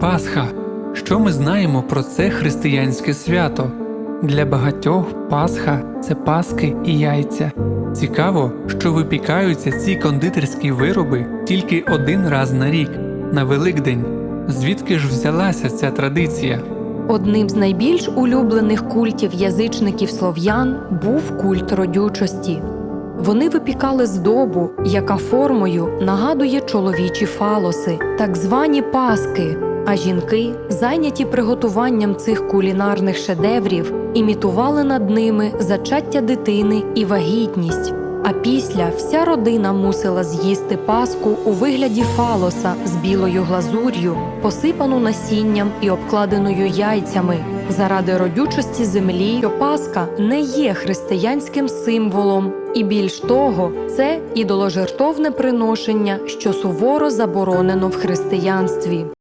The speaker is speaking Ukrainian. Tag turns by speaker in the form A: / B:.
A: Пасха. Що ми знаємо про це християнське свято? Для багатьох Пасха це паски і яйця. Цікаво, що випікаються ці кондитерські вироби тільки один раз на рік, на Великдень. Звідки ж взялася ця традиція?
B: Одним з найбільш улюблених культів язичників слов'ян був культ родючості. Вони випікали здобу, яка формою нагадує чоловічі фалоси, так звані паски. А жінки, зайняті приготуванням цих кулінарних шедеврів, імітували над ними зачаття дитини і вагітність. А після вся родина мусила з'їсти паску у вигляді фалоса з білою глазур'ю, посипану насінням і обкладеною яйцями. Заради родючості землі що паска не є християнським символом, і більш того, це ідоложертовне приношення, що суворо заборонено в християнстві.